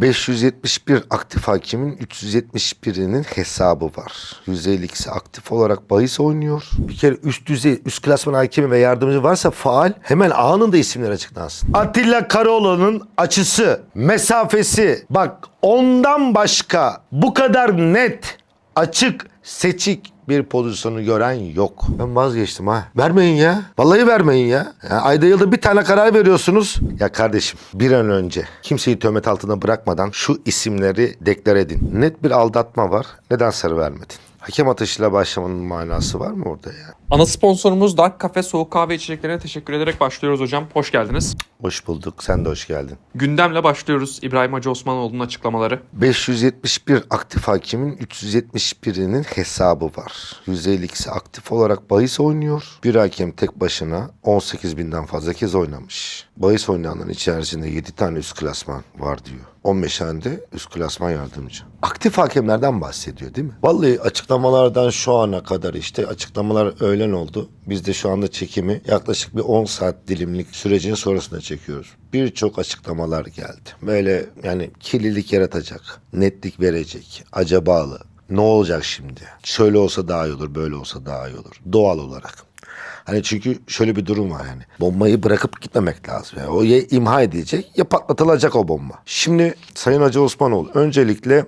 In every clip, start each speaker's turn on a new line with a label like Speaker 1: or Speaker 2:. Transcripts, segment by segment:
Speaker 1: 571 aktif hakemin 371'inin hesabı var. 152'si aktif olarak bahis oynuyor. Bir kere üst düzey, üst klasman hakemi ve yardımcı varsa faal hemen anında isimler açıklansın. Atilla Karaoğlan'ın açısı, mesafesi bak ondan başka bu kadar net, açık, seçik bir pozisyonu gören yok. Ben vazgeçtim ha. Vermeyin ya. Vallahi vermeyin ya. ya. Ayda yılda bir tane karar veriyorsunuz. Ya kardeşim bir an önce kimseyi töhmet altında bırakmadan şu isimleri deklar edin. Net bir aldatma var. Neden sarı vermedin? Hakem atışıyla başlamanın manası var mı orada ya?
Speaker 2: Ana sponsorumuz Dark Cafe Soğuk Kahve içeceklerine teşekkür ederek başlıyoruz hocam. Hoş geldiniz.
Speaker 1: Hoş bulduk. Sen de hoş geldin.
Speaker 2: Gündemle başlıyoruz. İbrahim Hacı Osmanoğlu'nun açıklamaları.
Speaker 1: 571 aktif hakemin 371'inin hesabı var. 152'si aktif olarak bahis oynuyor. Bir hakem tek başına 18 binden fazla kez oynamış. Bahis oynayanların içerisinde 7 tane üst klasman var diyor. 15 tane de üst klasman yardımcı. Aktif hakemlerden bahsediyor değil mi? Vallahi açıklamalardan şu ana kadar işte açıklamalar öğlen oldu. Biz de şu anda çekimi yaklaşık bir 10 saat dilimlik sürecin sonrasında çekiyoruz. Birçok açıklamalar geldi. Böyle yani kirlilik yaratacak, netlik verecek, acabalı. Ne olacak şimdi? Şöyle olsa daha iyi olur, böyle olsa daha iyi olur. Doğal olarak. Hani çünkü şöyle bir durum var yani. Bombayı bırakıp gitmemek lazım. Yani o ya imha edilecek ya patlatılacak o bomba. Şimdi Sayın Hacı Osmanoğlu öncelikle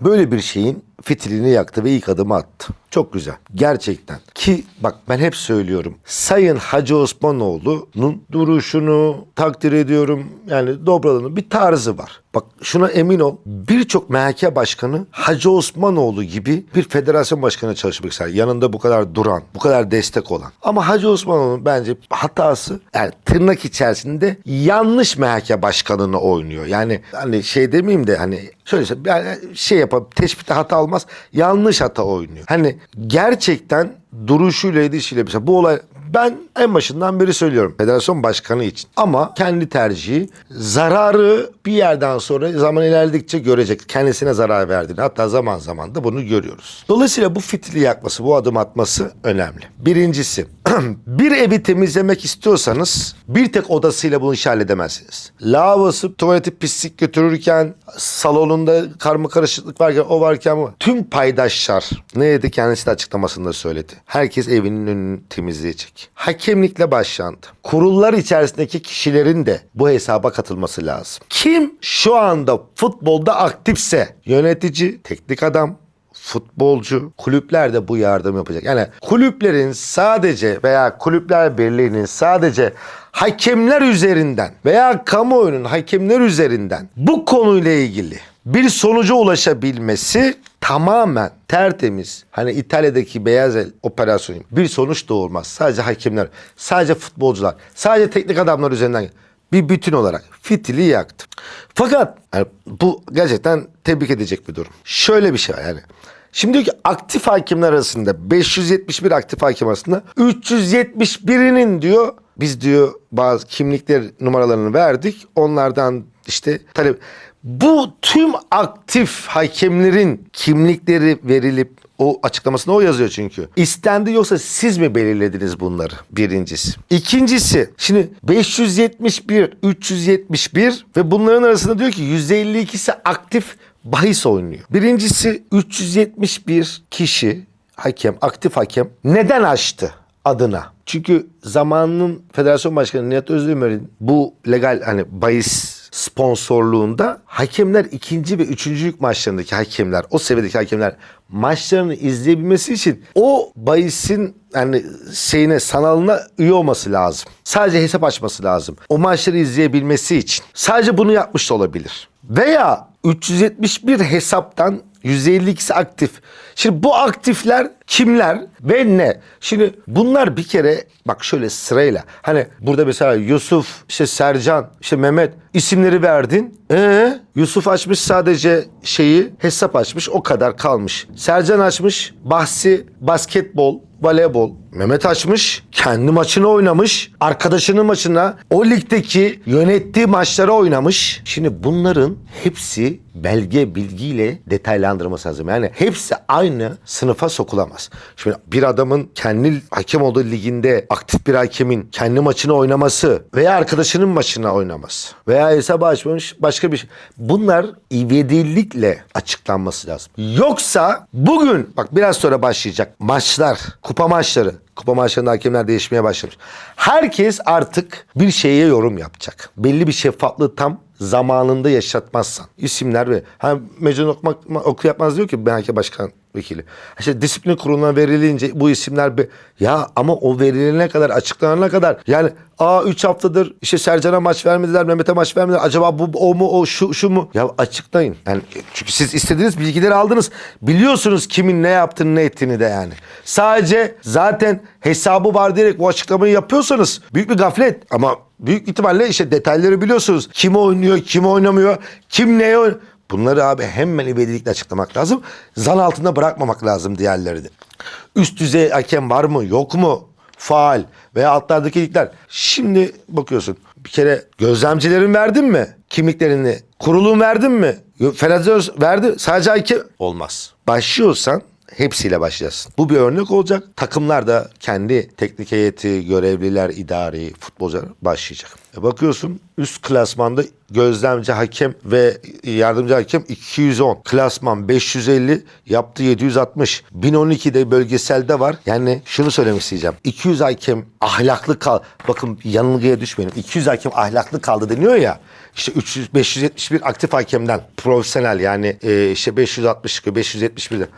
Speaker 1: böyle bir şeyin fitilini yaktı ve ilk adımı attı. Çok güzel. Gerçekten. Ki bak ben hep söylüyorum. Sayın Hacı Osmanoğlu'nun duruşunu takdir ediyorum. Yani dobralığını bir tarzı var. Bak şuna emin ol. Birçok MHK başkanı Hacı Osmanoğlu gibi bir federasyon başkanı çalışmak ister. Yanında bu kadar duran, bu kadar destek olan. Ama Hacı Osmanoğlu'nun bence hatası yani tırnak içerisinde yanlış MHK başkanını oynuyor. Yani hani şey demeyeyim de hani şöyle yani şey yapıp tespitte hata olmaz. Yanlış hata oynuyor. Hani gerçekten duruşuyla edişiyle mesela bu olay ben en başından beri söylüyorum federasyon başkanı için. Ama kendi tercihi zararı bir yerden sonra zaman ilerledikçe görecek. Kendisine zarar verdiğini hatta zaman zaman da bunu görüyoruz. Dolayısıyla bu fitili yakması, bu adım atması önemli. Birincisi bir evi temizlemek istiyorsanız bir tek odasıyla bunu iş halledemezsiniz. Lavası, tuvaleti pislik götürürken, salonunda karma karışıklık varken, o varken bu. Tüm paydaşlar ne dedi kendisi de açıklamasında söyledi. Herkes evinin önünü temizleyecek. Hakemlikle başlandı. Kurullar içerisindeki kişilerin de bu hesaba katılması lazım. Kim şu anda futbolda aktifse yönetici, teknik adam, futbolcu, kulüpler de bu yardım yapacak. Yani kulüplerin sadece veya kulüpler birliğinin sadece hakemler üzerinden veya kamuoyunun hakemler üzerinden bu konuyla ilgili bir sonuca ulaşabilmesi tamamen tertemiz. Hani İtalya'daki beyaz el operasyonu bir sonuç doğurmaz. Sadece hakemler, sadece futbolcular, sadece teknik adamlar üzerinden bir bütün olarak fitili yaktı. Fakat yani bu gerçekten tebrik edecek bir durum. Şöyle bir şey var yani. Şimdi diyor ki aktif hakimler arasında 571 aktif hakim arasında 371'inin diyor biz diyor bazı kimlikler numaralarını verdik. Onlardan işte talep bu tüm aktif hakemlerin kimlikleri verilip o açıklamasında o yazıyor çünkü. İstendi yoksa siz mi belirlediniz bunları? Birincisi. İkincisi şimdi 571, 371 ve bunların arasında diyor ki %52'si aktif bahis oynuyor. Birincisi 371 kişi hakem, aktif hakem neden açtı adına? Çünkü zamanının federasyon başkanı Nihat Özdemir'in bu legal hani bahis sponsorluğunda hakemler ikinci ve üçüncülük maçlarındaki hakemler, o seviyedeki hakemler maçlarını izleyebilmesi için o bahisin yani şeyine sanalına üye olması lazım. Sadece hesap açması lazım. O maçları izleyebilmesi için. Sadece bunu yapmış da olabilir. Veya 371 hesaptan 152'si aktif. Şimdi bu aktifler kimler ve ne? Şimdi bunlar bir kere bak şöyle sırayla. Hani burada mesela Yusuf, işte Sercan, işte Mehmet isimleri verdin. Ee, Yusuf açmış sadece şeyi hesap açmış o kadar kalmış. Sercan açmış bahsi basketbol, voleybol, Mehmet açmış, kendi maçını oynamış, arkadaşının maçına, o ligdeki yönettiği maçlara oynamış. Şimdi bunların hepsi belge, bilgiyle detaylandırılması lazım. Yani hepsi aynı sınıfa sokulamaz. Şimdi bir adamın kendi hakem olduğu liginde aktif bir hakemin kendi maçını oynaması veya arkadaşının maçına oynaması veya hesabı açmamış başka bir şey. Bunlar ivedilikle açıklanması lazım. Yoksa bugün bak biraz sonra başlayacak maçlar, kupa maçları, kupa maçlarında hakemler değişmeye başlamış. Herkes artık bir şeye yorum yapacak. Belli bir şeffaflığı tam zamanında yaşatmazsan. isimler ve ha Mecnun okumak, oku yapmaz diyor ki ben hakem başkan vekili. İşte disiplin kuruluna verilince bu isimler be, ya ama o verilene kadar açıklanana kadar yani aa 3 haftadır işte Sercan'a maç vermediler Mehmet'e maç vermediler acaba bu o mu o şu şu mu? Ya açıklayın. Yani çünkü siz istediğiniz bilgileri aldınız. Biliyorsunuz kimin ne yaptığını ne ettiğini de yani. Sadece zaten hesabı var diyerek bu açıklamayı yapıyorsanız büyük bir gaflet. Ama büyük ihtimalle işte detayları biliyorsunuz. Kim oynuyor kim oynamıyor kim neye oynuyor Bunları abi hemen ivedilikle açıklamak lazım. Zan altında bırakmamak lazım diğerleri de. Üst düzey hakem var mı yok mu? Faal veya altlardaki ligler. Şimdi bakıyorsun bir kere gözlemcilerin verdin mi? Kimliklerini. Kurulun verdin mi? Federasyon verdi. Sadece hakem olmaz. Başlıyorsan hepsiyle başlayasın. Bu bir örnek olacak. Takımlar da kendi teknik heyeti, görevliler, idari, futbolcular başlayacak. E bakıyorsun üst klasmanda gözlemci hakem ve yardımcı hakem 210. Klasman 550 yaptı 760. 1012'de bölgeselde var. Yani şunu söylemek isteyeceğim. 200 hakem ahlaklı kal. Bakın yanılgıya düşmeyin. 200 hakem ahlaklı kaldı deniyor ya. İşte 300 571 aktif hakemden profesyonel yani e, işte 560 571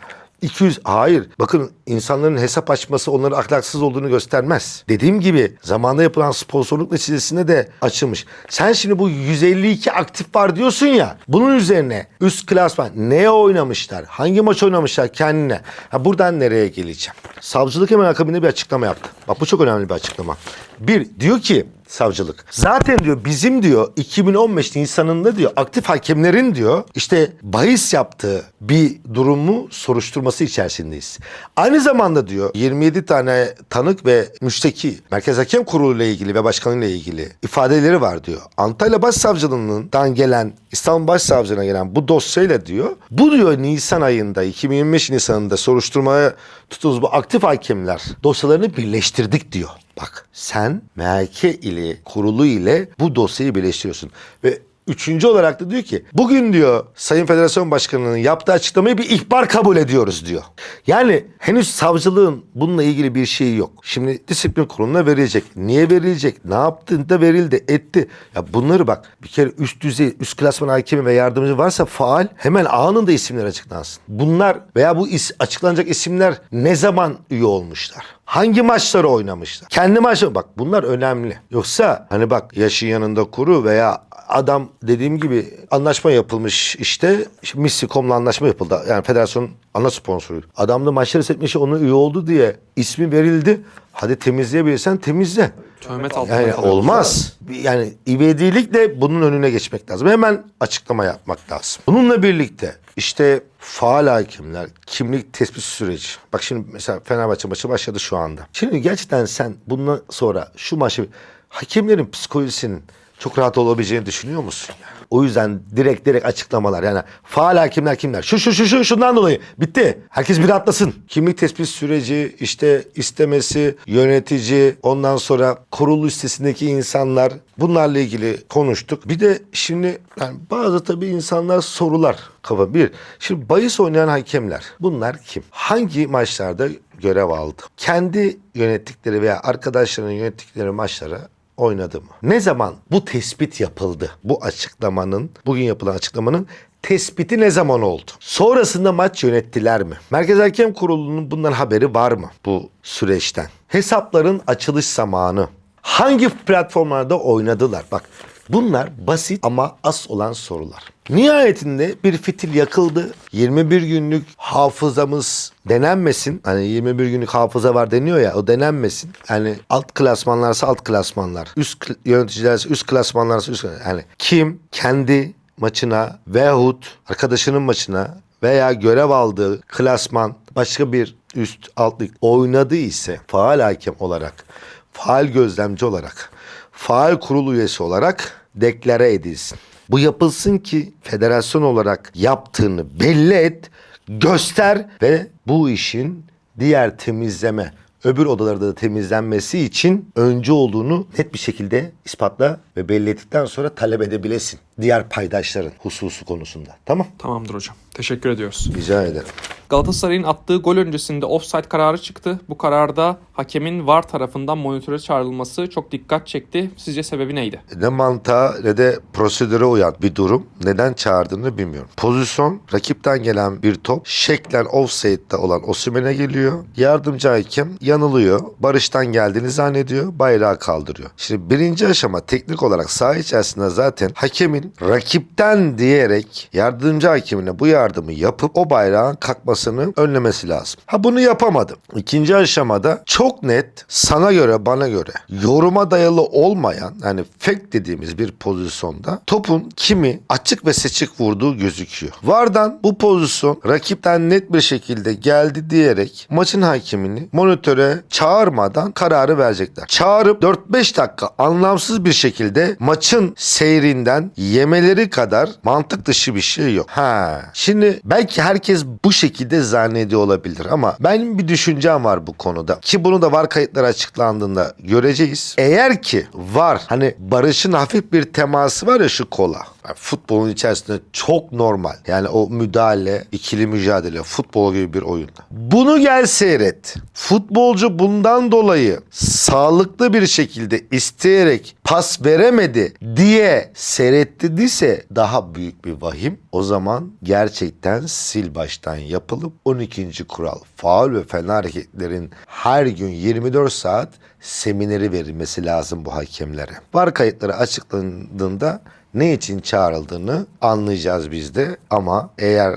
Speaker 1: 200 hayır bakın insanların hesap açması onların ahlaksız olduğunu göstermez. Dediğim gibi zamanda yapılan sponsorluk neticesinde de açılmış. Sen şimdi bu 152 aktif var diyorsun ya bunun üzerine üst klasman neye oynamışlar? Hangi maç oynamışlar kendine? Ha, buradan nereye geleceğim? Savcılık hemen akabinde bir açıklama yaptı. Bak bu çok önemli bir açıklama. Bir diyor ki savcılık. Zaten diyor bizim diyor 2015 Nisan'ında diyor aktif hakemlerin diyor işte bahis yaptığı bir durumu soruşturması içerisindeyiz. Aynı zamanda diyor 27 tane tanık ve müşteki Merkez Hakem Kurulu ile ilgili ve başkanıyla ilgili ifadeleri var diyor. Antalya Başsavcılığından gelen İstanbul Başsavcılığına gelen bu dosyayla diyor bu diyor Nisan ayında 2025 Nisan'ında soruşturmaya tuttuğumuz bu aktif hakemler dosyalarını birleştirdik diyor. Bak sen MHK ile kurulu ile bu dosyayı birleştiriyorsun. Ve üçüncü olarak da diyor ki bugün diyor Sayın Federasyon Başkanı'nın yaptığı açıklamayı bir ihbar kabul ediyoruz diyor. Yani henüz savcılığın bununla ilgili bir şeyi yok. Şimdi disiplin kuruluna verilecek. Niye verilecek? Ne yaptığında verildi, etti. Ya bunları bak bir kere üst düzey, üst klasman hakemi ve yardımcı varsa faal hemen anında isimler açıklansın. Bunlar veya bu is, açıklanacak isimler ne zaman üye olmuşlar? Hangi maçları oynamışlar? Kendi maçı bak bunlar önemli. Yoksa hani bak yaşın yanında kuru veya adam dediğim gibi anlaşma yapılmış işte, işte Missi.com'la anlaşma yapıldı. Yani federasyonun ana sponsoru. Adam da maçları seçmiş onun üye oldu diye ismi verildi. Hadi temizleyebilirsen temizle.
Speaker 2: Töhmet altında
Speaker 1: Yani olmaz. Yani ivedilikle bunun önüne geçmek lazım. Hemen açıklama yapmak lazım. Bununla birlikte işte faal hakimler, kimlik tespit süreci. Bak şimdi mesela Fenerbahçe maçı başladı şu anda. Şimdi gerçekten sen bundan sonra şu maçı hakemlerin psikolojisinin çok rahat olabileceğini düşünüyor musun? O yüzden direkt direkt açıklamalar yani faal hakimler kimler? Şu şu şu şu şundan dolayı bitti. Herkes bir atlasın. Kimlik tespit süreci işte istemesi, yönetici, ondan sonra kurulu listesindeki insanlar bunlarla ilgili konuştuk. Bir de şimdi yani bazı tabii insanlar sorular kafa. Bir, şimdi bahis oynayan hakemler bunlar kim? Hangi maçlarda görev aldı? Kendi yönettikleri veya arkadaşlarının yönettikleri maçlara oynadı mı? Ne zaman bu tespit yapıldı? Bu açıklamanın, bugün yapılan açıklamanın tespiti ne zaman oldu? Sonrasında maç yönettiler mi? Merkez Hakem Kurulu'nun bundan haberi var mı bu süreçten? Hesapların açılış zamanı. Hangi platformlarda oynadılar? Bak bunlar basit ama as olan sorular. Nihayetinde bir fitil yakıldı. 21 günlük hafızamız denenmesin. Hani 21 günlük hafıza var deniyor ya o denenmesin. Yani alt klasmanlarsa alt klasmanlar. Üst yöneticilerse üst klasmanlarsa üst Yani kim kendi maçına veyahut arkadaşının maçına veya görev aldığı klasman başka bir üst alt lig oynadığı ise faal hakem olarak, faal gözlemci olarak, faal kurul üyesi olarak deklare edilsin. Bu yapılsın ki federasyon olarak yaptığını belli et, göster ve bu işin diğer temizleme, öbür odalarda da temizlenmesi için öncü olduğunu net bir şekilde ispatla ve belli ettikten sonra talep edebilesin. Diğer paydaşların hususu konusunda. Tamam.
Speaker 2: Tamamdır hocam. Teşekkür ediyoruz.
Speaker 1: Rica ederim.
Speaker 2: Galatasaray'ın attığı gol öncesinde offside kararı çıktı. Bu kararda hakemin VAR tarafından monitöre çağrılması çok dikkat çekti. Sizce sebebi neydi?
Speaker 1: Ne mantığa ne de prosedüre uyan bir durum. Neden çağırdığını bilmiyorum. Pozisyon rakipten gelen bir top şeklen offside'de olan Osimhen'e geliyor. Yardımcı hakem yanılıyor. Barış'tan geldiğini zannediyor. Bayrağı kaldırıyor. Şimdi birinci aşama teknik olarak saha içerisinde zaten hakemin rakipten diyerek yardımcı hakemine bu yardımı yapıp o bayrağın kalkmasını önlemesi lazım. Ha bunu yapamadı. İkinci aşamada çok net sana göre bana göre yoruma dayalı olmayan yani fake dediğimiz bir pozisyonda topun kimi açık ve seçik vurduğu gözüküyor. Vardan bu pozisyon rakipten net bir şekilde geldi diyerek maçın hakemini monitöre çağırmadan kararı verecekler. Çağırıp 4-5 dakika anlamsız bir şekilde maçın seyrinden yemeleri kadar mantık dışı bir şey yok. Ha. Şimdi belki herkes bu şekilde zannediyor olabilir ama benim bir düşüncem var bu konuda. Ki bunu da var kayıtları açıklandığında göreceğiz. Eğer ki var hani Barış'ın hafif bir teması var ya şu kola. Yani futbolun içerisinde çok normal. Yani o müdahale, ikili mücadele, futbol gibi bir oyunda. Bunu gel seyret. Futbolcu bundan dolayı sağlıklı bir şekilde isteyerek pas veremedi diye seyrettirdiyse daha büyük bir vahim. O zaman gerçekten sil baştan yapılıp 12. kural faul ve fena hareketlerin her gün 24 saat semineri verilmesi lazım bu hakemlere. Var kayıtları açıklandığında ne için çağrıldığını anlayacağız biz de ama eğer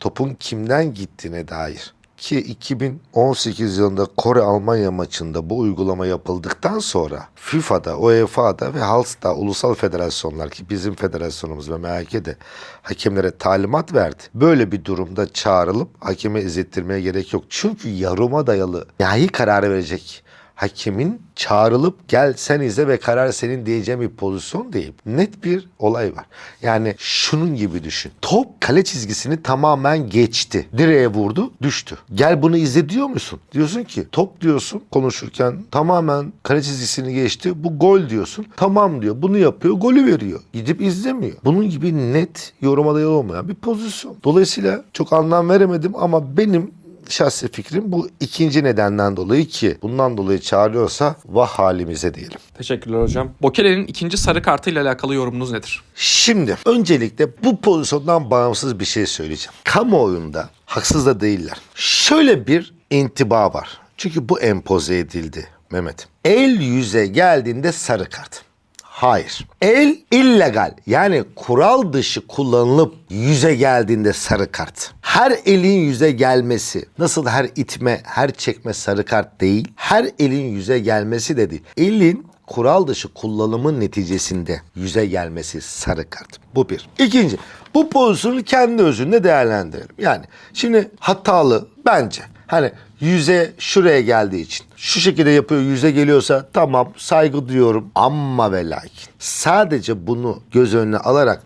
Speaker 1: topun kimden gittiğine dair ki 2018 yılında Kore-Almanya maçında bu uygulama yapıldıktan sonra FIFA'da, UEFA'da ve HALS'ta ulusal federasyonlar ki bizim federasyonumuz ve MHK'de hakemlere talimat verdi. Böyle bir durumda çağrılıp hakeme izlettirmeye gerek yok. Çünkü yarıma dayalı nihai kararı verecek hakemin çağrılıp gel sen izle ve karar senin diyeceğim bir pozisyon değil. Net bir olay var. Yani şunun gibi düşün. Top kale çizgisini tamamen geçti. Direğe vurdu, düştü. Gel bunu izle diyor musun? Diyorsun ki top diyorsun konuşurken tamamen kale çizgisini geçti. Bu gol diyorsun. Tamam diyor. Bunu yapıyor. Golü veriyor. Gidip izlemiyor. Bunun gibi net yoruma dayalı olmayan bir pozisyon. Dolayısıyla çok anlam veremedim ama benim şahsi fikrim bu ikinci nedenden dolayı ki bundan dolayı çağırıyorsa vah halimize diyelim.
Speaker 2: Teşekkürler hocam. Bokele'nin ikinci sarı kartıyla alakalı yorumunuz nedir?
Speaker 1: Şimdi öncelikle bu pozisyondan bağımsız bir şey söyleyeceğim. Kamuoyunda haksız da değiller. Şöyle bir intiba var. Çünkü bu empoze edildi Mehmet. El yüze geldiğinde sarı kart. Hayır. El illegal yani kural dışı kullanılıp yüze geldiğinde sarı kart. Her elin yüze gelmesi nasıl her itme, her çekme sarı kart değil. Her elin yüze gelmesi de değil. Elin kural dışı kullanımın neticesinde yüze gelmesi sarı kart. Bu bir. İkinci, bu pozisyonu kendi özünde değerlendirelim. Yani şimdi hatalı bence. Hani yüze şuraya geldiği için şu şekilde yapıyor yüze geliyorsa tamam saygı duyuyorum ama ve lakin sadece bunu göz önüne alarak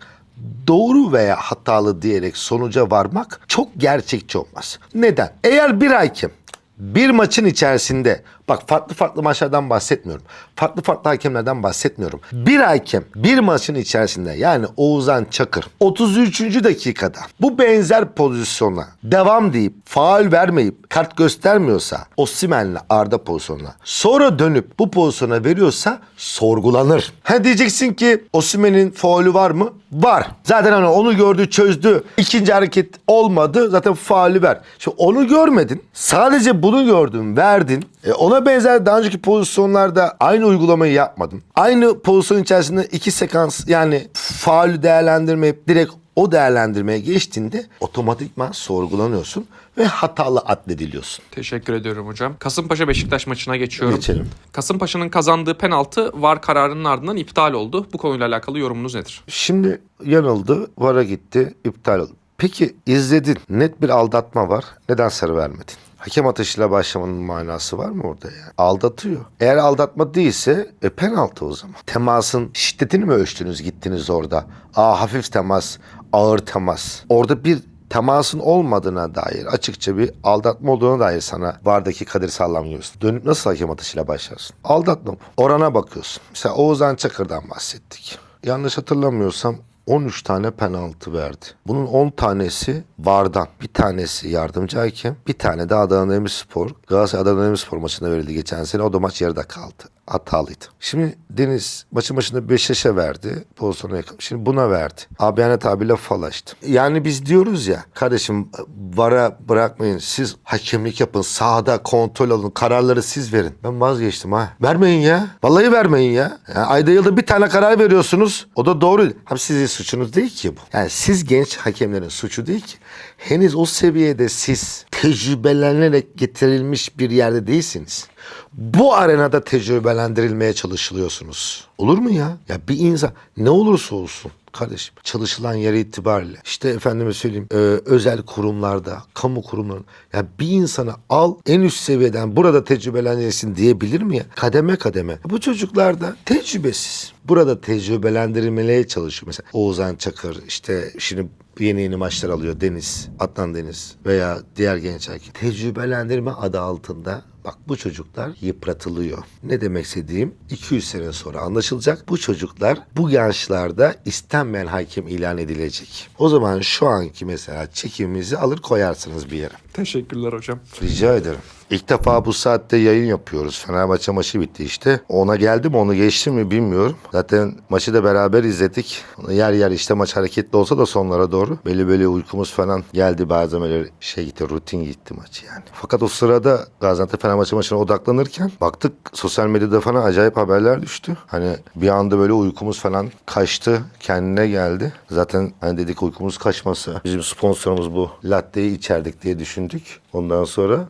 Speaker 1: doğru veya hatalı diyerek sonuca varmak çok gerçekçi olmaz. Neden? Eğer bir hakem bir maçın içerisinde bak farklı farklı maçlardan bahsetmiyorum. Farklı farklı hakemlerden bahsetmiyorum. Bir hakem bir maçın içerisinde yani Oğuzhan Çakır 33. dakikada bu benzer pozisyona devam deyip faul vermeyip kart göstermiyorsa Osimhen'le Arda pozisyonuna sonra dönüp bu pozisyona veriyorsa sorgulanır. Ha diyeceksin ki Osimhen'in faulü var mı? Var. Zaten hani onu gördü çözdü. İkinci hareket olmadı. Zaten faulü ver. Şimdi onu görmedin. Sadece bunu gördün verdin. E ona benzer daha önceki pozisyonlarda aynı uygulamayı yapmadın. Aynı pozisyon içerisinde iki sekans yani faulü değerlendirmeyip direkt o değerlendirmeye geçtiğinde otomatikman sorgulanıyorsun ve hatalı addediliyorsun.
Speaker 2: Teşekkür ediyorum hocam. Kasımpaşa Beşiktaş maçına geçiyorum.
Speaker 1: Geçelim.
Speaker 2: Kasımpaşa'nın kazandığı penaltı VAR kararının ardından iptal oldu. Bu konuyla alakalı yorumunuz nedir?
Speaker 1: Şimdi yanıldı, vara gitti, iptal oldu. Peki izledin. Net bir aldatma var. Neden sarı vermedin? Hakem atışıyla başlamanın manası var mı orada yani? Aldatıyor. Eğer aldatma değilse e, penaltı o zaman. Temasın şiddetini mi ölçtünüz gittiniz orada? Aa hafif temas, ağır temas. Orada bir temasın olmadığına dair açıkça bir aldatma olduğuna dair sana vardaki Kadir göster. Dönüp nasıl hakem atışıyla başlarsın? Aldatma. Orana bakıyorsun. Mesela Oğuzhan Çakır'dan bahsettik. Yanlış hatırlamıyorsam 13 tane penaltı verdi. Bunun 10 tanesi Vardan. Bir tanesi yardımcı hakem. Bir tane de Adana Demirspor. Galatasaray Adana Demirspor maçında verildi geçen sene. O da maç yarıda kaldı. Hatalıydı. Şimdi Deniz maçın başında Beşiktaş'a verdi. Pozisyona yakın. Şimdi buna verdi. Abiyane tabirle falaştı. Yani biz diyoruz ya kardeşim vara bırakmayın. Siz hakemlik yapın. Sahada kontrol alın. Kararları siz verin. Ben vazgeçtim ha. Vermeyin ya. Vallahi vermeyin ya. Yani ayda yılda bir tane karar veriyorsunuz. O da doğru. Hem sizin suçunuz değil ki bu. Yani siz genç hakemlerin suçu değil ki. Henüz o seviyede siz tecrübelenerek getirilmiş bir yerde değilsiniz. Bu arenada tecrübelendirilmeye çalışılıyorsunuz. Olur mu ya? Ya bir insan ne olursa olsun kardeşim çalışılan yere itibariyle işte efendime söyleyeyim e, özel kurumlarda kamu kurumlarında ya bir insanı al en üst seviyeden burada tecrübeleneceksin diyebilir mi ya? Kademe kademe. Bu çocuklar da tecrübesiz. Burada tecrübelendirilmeye çalışıyor. Mesela Oğuzhan Çakır işte şimdi yeni yeni maçlar alıyor Deniz, Adnan Deniz veya diğer genç hakem. Tecrübelendirme adı altında bak bu çocuklar yıpratılıyor. Ne demek istediğim 200 sene sonra anlaşılacak. Bu çocuklar bu yaşlarda istenmeyen hakem ilan edilecek. O zaman şu anki mesela çekimimizi alır koyarsınız bir yere.
Speaker 2: Teşekkürler hocam.
Speaker 1: Rica ederim. İlk defa bu saatte yayın yapıyoruz. Fenerbahçe maçı bitti işte. Ona geldi mi onu geçti mi bilmiyorum. Zaten maçı da beraber izledik. Yer yer işte maç hareketli olsa da sonlara doğru. Belli böyle uykumuz falan geldi bazen böyle şey gitti rutin gitti maç yani. Fakat o sırada Gaziantep Fenerbahçe maçına odaklanırken baktık sosyal medyada falan acayip haberler düştü. Hani bir anda böyle uykumuz falan kaçtı. Kendine geldi. Zaten hani dedik uykumuz kaçmasa bizim sponsorumuz bu latteyi içerdik diye düşündük. Ondan sonra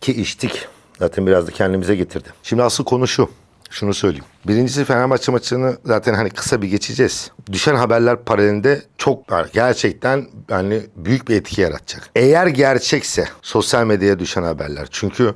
Speaker 1: ki içtik. Zaten biraz da kendimize getirdi. Şimdi asıl konu şu. Şunu söyleyeyim. Birincisi Fenerbahçe maçını zaten hani kısa bir geçeceğiz. Düşen haberler paralelinde çok var. Gerçekten yani büyük bir etki yaratacak. Eğer gerçekse sosyal medyaya düşen haberler. Çünkü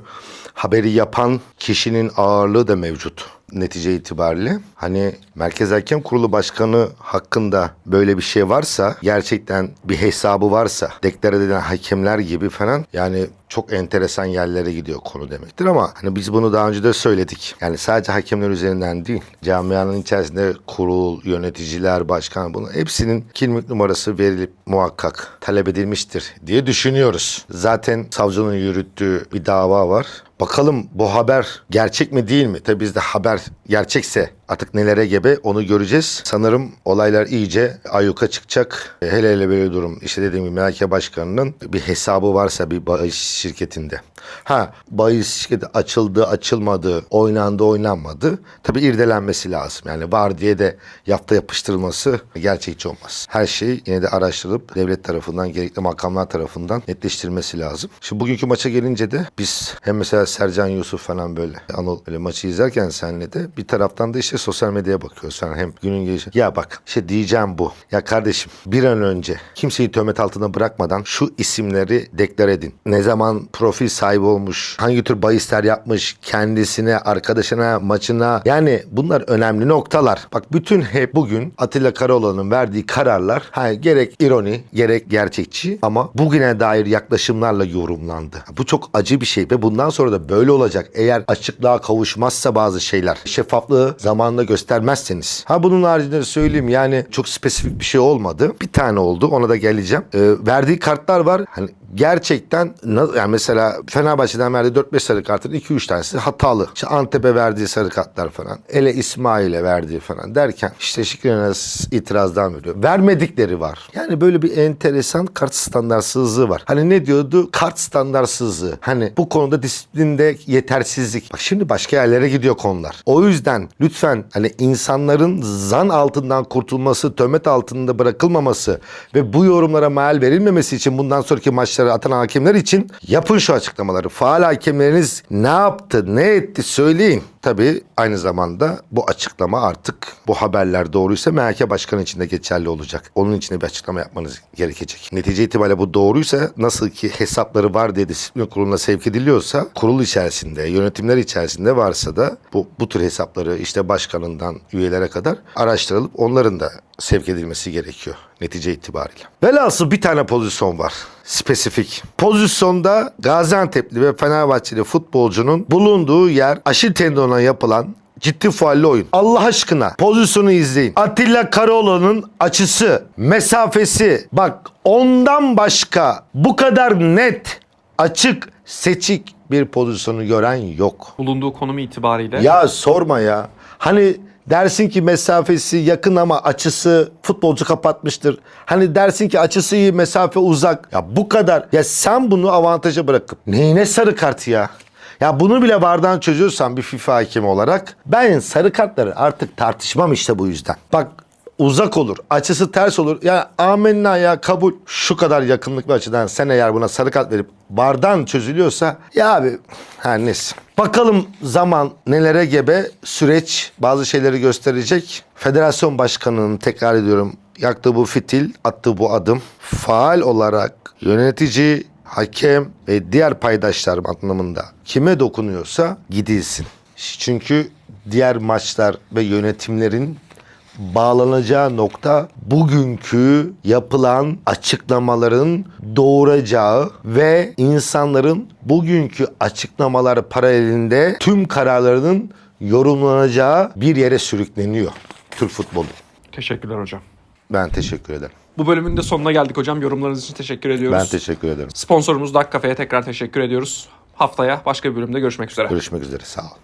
Speaker 1: haberi yapan kişinin ağırlığı da mevcut netice itibariyle. Hani Merkez Hakem Kurulu Başkanı hakkında böyle bir şey varsa gerçekten bir hesabı varsa deklar edilen hakemler gibi falan yani çok enteresan yerlere gidiyor konu demektir ama hani biz bunu daha önce de söyledik. Yani sadece hakemler üzerinden değil camianın içerisinde kurul, yöneticiler, başkan bunun hepsinin kimlik numarası verilip muhakkak talep edilmiştir diye düşünüyoruz. Zaten savcının yürüttüğü bir dava var. Bakalım bu haber gerçek mi değil mi? Tabii bizde haber gerçekse artık nelere gebe onu göreceğiz. Sanırım olaylar iyice ayyuka çıkacak. E, Hele hele böyle durum. İşte dediğim gibi Melike Başkanı'nın bir hesabı varsa bir bahis şirketinde. Ha bahis şirketi açıldı açılmadı, oynandı oynanmadı. Tabii irdelenmesi lazım. Yani var diye de yapta yapıştırılması gerçekçi olmaz. Her şey yine de araştırılıp devlet tarafından gerekli makamlar tarafından netleştirilmesi lazım. Şimdi bugünkü maça gelince de biz hem mesela Sercan Yusuf falan böyle Anıl böyle maçı izlerken senle de bir taraftan da işte sosyal medyaya bakıyoruz falan hem günün gelişi. Ya bak işte diyeceğim bu. Ya kardeşim bir an önce kimseyi töhmet altına bırakmadan şu isimleri deklar edin. Ne zaman profil sahibi olmuş, hangi tür bahisler yapmış, kendisine, arkadaşına, maçına. Yani bunlar önemli noktalar. Bak bütün hep bugün Atilla Karaoğlan'ın verdiği kararlar ha, gerek ironi, gerek gerçekçi ama bugüne dair yaklaşımlarla yorumlandı. Bu çok acı bir şey ve bundan sonra da böyle olacak. Eğer açıklığa kavuşmazsa bazı şeyler, şeffaflığı zamanında göstermezseniz. Ha bunun haricinde söyleyeyim yani çok spesifik bir şey olmadı. Bir tane oldu ona da geleceğim. Ee, verdiği kartlar var. Hani gerçekten yani mesela Fenerbahçe'den verdiği 4-5 sarı kartın 2-3 tanesi hatalı. İşte Antep'e verdiği sarı kartlar falan. Ele İsmail'e verdiği falan derken işte Şikriyenes itirazdan veriyor. Vermedikleri var. Yani böyle bir enteresan kart standartsızlığı var. Hani ne diyordu? Kart standartsızlığı. Hani bu konuda disiplinde yetersizlik. Bak şimdi başka yerlere gidiyor konular. O yüzden lütfen hani insanların zan altından kurtulması, töhmet altında bırakılmaması ve bu yorumlara mal verilmemesi için bundan sonraki maçlara atan hakemler için yapın şu açıklamaları. Faal hakemleriniz ne yaptı, ne etti söyleyin. tabii aynı zamanda bu açıklama artık bu haberler doğruysa MHK Başkanı için de geçerli olacak. Onun için de bir açıklama yapmanız gerekecek. Netice itibariyle bu doğruysa nasıl ki hesapları var diye disiplin kuruluna sevk ediliyorsa kurul içerisinde, yönetimler içerisinde varsa da bu, bu tür hesapları işte başkanından üyelere kadar araştırılıp onların da sevk edilmesi gerekiyor netice itibariyle. Velhasıl bir tane pozisyon var. Spesifik. Pozisyonda Gaziantep'li ve Fenerbahçeli futbolcunun bulunduğu yer Aşil tendonuna yapılan ciddi faalli oyun. Allah aşkına pozisyonu izleyin. Atilla Karaoğlan'ın açısı, mesafesi bak ondan başka bu kadar net, açık, seçik bir pozisyonu gören yok.
Speaker 2: Bulunduğu konumu itibariyle.
Speaker 1: Ya sorma ya. Hani dersin ki mesafesi yakın ama açısı futbolcu kapatmıştır. Hani dersin ki açısı iyi mesafe uzak. Ya bu kadar. Ya sen bunu avantaja bırakıp neyine sarı kart ya? Ya bunu bile vardan çözüyorsan bir FIFA hakemi olarak ben sarı kartları artık tartışmam işte bu yüzden. Bak uzak olur. Açısı ters olur. Yani amenna ya kabul. Şu kadar yakınlık bir açıdan sen eğer buna sarı kart verip bardan çözülüyorsa ya abi her neyse. Bakalım zaman nelere gebe süreç bazı şeyleri gösterecek. Federasyon başkanının tekrar ediyorum yaktığı bu fitil, attığı bu adım faal olarak yönetici, hakem ve diğer paydaşlar anlamında kime dokunuyorsa gidilsin. Çünkü diğer maçlar ve yönetimlerin bağlanacağı nokta bugünkü yapılan açıklamaların doğuracağı ve insanların bugünkü açıklamalar paralelinde tüm kararlarının yorumlanacağı bir yere sürükleniyor Türk futbolu.
Speaker 2: Teşekkürler hocam.
Speaker 1: Ben teşekkür ederim.
Speaker 2: Bu bölümün de sonuna geldik hocam. Yorumlarınız için teşekkür ediyoruz.
Speaker 1: Ben teşekkür ederim.
Speaker 2: Sponsorumuz Dak Kafe'ye tekrar teşekkür ediyoruz. Haftaya başka bir bölümde görüşmek üzere.
Speaker 1: Görüşmek üzere. Sağ ol.